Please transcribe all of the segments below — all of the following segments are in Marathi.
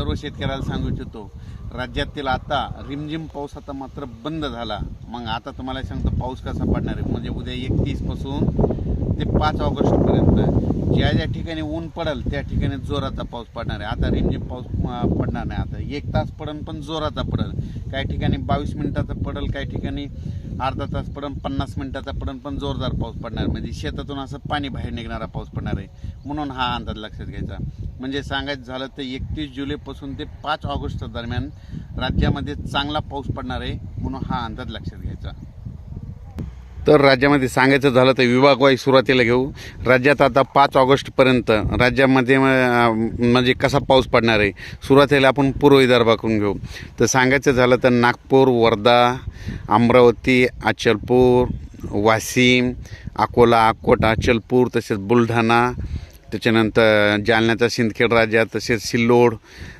सर्व शेतकऱ्याला सांगू इच्छितो. राज्यातील आता रिमझिम पाऊस आता मात्र बंद झाला. मग आता तुम्हाला सांगतो पाऊस कसा पडणार आहे? म्हणजे उद्या एकतीसपासून ते पाच ऑगस्टपर्यंत ज्या ज्या ठिकाणी ऊन पडेल त्या ठिकाणी जोराचा पाऊस पडणार आहे. आता रिमझिम पाऊस पडणार नाही आता. एक तास पडेल पण जोराचा पडेल. काही ठिकाणी बावीस मिनिटाचा पडेल काही ठिकाणी अर्धा तास पडेल पन्नास मिनिटाचा पडेल पण जोरदार पाऊस पडणार. आहे. म्हणजे शेतातून असं पाणी बाहेर निघणारा पाऊस पडणार आहे. म्हणून हा अंदाज लक्षात घ्यायचा. म्हणजे सांगायचं झालं तर एकतीस जुलैपासून ते पाच ऑगस्ट दरम्यान राज्यामध्ये चांगला पाऊस पडणार आहे म्हणून हा अंदाज लक्षात घ्यायचा. तर राज्यामध्ये सांगायचं झालं तर विभागवाई सुरुवातीला घेऊ. राज्यात आता पाच ऑगस्टपर्यंत राज्यामध्ये म्हणजे कसा पाऊस पडणार आहे सुरुवातीला आपण पूर्व विदर्भाकडून घेऊ. तर सांगायचं झालं तर नागपूर वर्धा अमरावती अचलपूर वाशिम अकोला अकोट अचलपूर तसेच बुलढाणा त्याच्यानंतर जालन्याचा सिंदखेड राज्यात तसेच सिल्लोड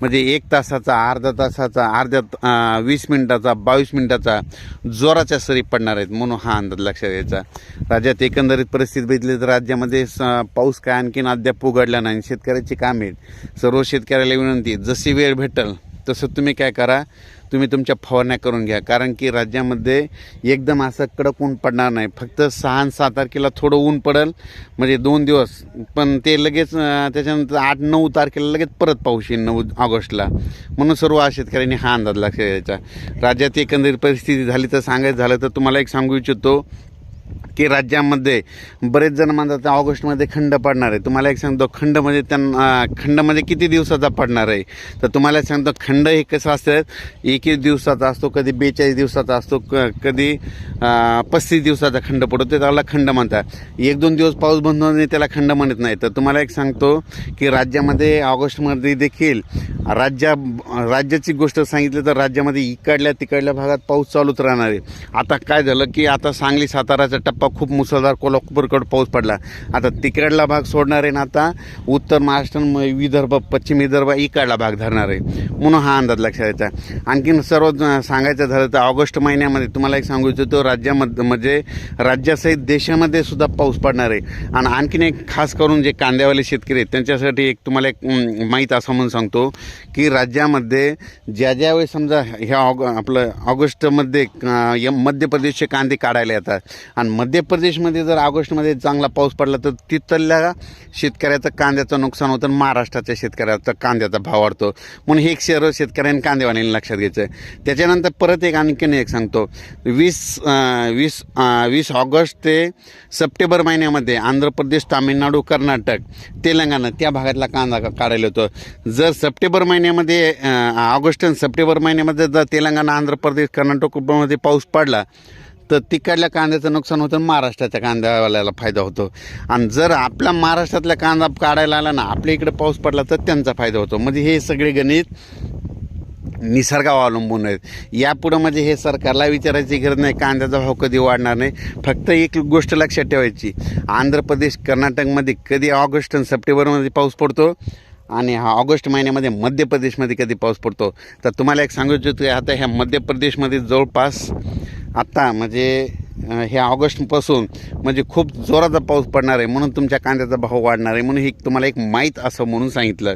म्हणजे एक तासाचा अर्धा तासाचा अर्ध्या वीस मिनिटाचा बावीस मिनिटाचा जोराच्या सरी पडणार आहेत म्हणून हा अंदाज लक्षात घ्यायचा राज्यात एकंदरीत परिस्थिती बघितली तर राज्यामध्ये स पाऊस काय आणखीन अद्याप उघडला नाही शेतकऱ्याची कामे आहेत. सर्व शेतकऱ्याला विनंती जशी वेळ भेटेल तसं तुम्ही काय करा तुम्ही तुमच्या फवारण्या करून घ्या. कारण की राज्यामध्ये एकदम असं कडक ऊन पडणार नाही. फक्त सहा आणि तारखेला थोडं ऊन पडेल म्हणजे दोन दिवस. पण ते लगेच त्याच्यानंतर आठ नऊ तारखेला लगेच परत पाऊस येईल नऊ ऑगस्टला. म्हणून सर्व शेतकऱ्यांनी हा अंदाज लक्षात द्यायचा राज्यात एकंदरीत परिस्थिती झाली तर सांगायचं झालं तर तुम्हाला एक सांगू इच्छितो की राज्यामध्ये बरेच जण म्हणतात ऑगस्टमध्ये खंड पडणार आहे. तुम्हाला एक सांगतो खंड म्हणजे त्यांना खंडमध्ये म्हणजे किती दिवसाचा पडणार आहे? तर तुम्हाला एक सांगतो खंड हे कसं असतं एक एक दिवसाचा असतो कधी बेचाळीस दिवसाचा असतो क कधी पस्तीस दिवसाचा खंड पडतो ते त्याला खंड म्हणतात. एक दोन दिवस पाऊस बंद होणे त्याला खंड म्हणत नाही. तर तुम्हाला एक सांगतो की राज्यामध्ये ऑगस्टमध्ये देखील राज्या राज्याची गोष्ट सांगितली तर राज्यामध्ये इकडल्या तिकडल्या भागात पाऊस चालूच राहणार आहे. आता काय झालं की आता सांगली साताराचा टप्पा खूप मुसळधार कोल्हापूरकडे पाऊस पडला. आता तिकडला भाग सोडणार आहे ना आता? उत्तर महाराष्ट्र म- विदर्भ पश्चिम विदर्भ इकडला भाग धरणार आहे. म्हणून हा अंदाज लक्षात द्यायचा आणखीन सर्व सांगायचं झालं तर ऑगस्ट महिन्यामध्ये तुम्हाला एक सांगू इच्छितो राज्यामध्ये म्हणजे राज्यासहित देशामध्ये सुद्धा पाऊस पडणार आहे. आणि आणखीन एक खास करून जे कांद्यावाले शेतकरी आहेत त्यांच्यासाठी एक तुम्हाला एक माहीत असं म्हणून सांगतो की राज्यामध्ये ज्या ज्यावेळी समजा ह्या ऑग आपलं ऑगस्टमध्ये मध्य प्रदेशचे कांदे काढायला येतात आणि मध्य मध्य प्रदेशमध्ये जर ऑगस्टमध्ये चांगला पाऊस पडला तर तिथल्या शेतकऱ्याचं कांद्याचं नुकसान होतं महाराष्ट्राच्या शेतकऱ्याचा कांद्याचा भाव वाढतो. म्हणून हे एक शहर शेतकऱ्यांनी कांदेवाल्यांनी लक्षात घ्यायचं आहे त्याच्यानंतर परत एक आणखीन एक सांगतो. वीस वीस वीस ऑगस्ट ते सप्टेंबर महिन्यामध्ये आंध्र प्रदेश तामिळनाडू कर्नाटक तेलंगणा त्या भागातला कांदा काढायला होतो जर सप्टेंबर महिन्यामध्ये ऑगस्ट आणि सप्टेंबर महिन्यामध्ये जर तेलंगणा आंध्र प्रदेश कर्नाटकमध्ये पाऊस पडला तर तिकडल्या कांद्याचं नुकसान होतं महाराष्ट्राच्या कांद्यावाल्याला फायदा होतो. आणि जर आपल्या महाराष्ट्रातला कांदा काढायला आला ना आपल्या इकडे पाऊस पडला तर त्यांचा फायदा होतो. म्हणजे हे सगळे गणित निसर्गावर अवलंबून आहेत. यापुढं म्हणजे हे सरकारला विचारायची गरज नाही. कांद्याचा भाव कधी वाढणार नाही. फक्त एक गोष्ट लक्षात ठेवायची. आंध्र प्रदेश कर्नाटकमध्ये कधी ऑगस्ट आणि सप्टेंबरमध्ये पाऊस पडतो आणि हा ऑगस्ट महिन्यामध्ये मध्य प्रदेशमध्ये कधी पाऊस पडतो? तर तुम्हाला एक सांगू इच्छितो आता ह्या मध्य प्रदेशमध्ये जवळपास आत्ता म्हणजे हे ह्या ऑगस्टपासून म्हणजे खूप जोराचा पाऊस पडणार आहे म्हणून तुमच्या कांद्याचा भाव वाढणार आहे म्हणून हे तुम्हाला एक माहीत असं म्हणून सांगितलं.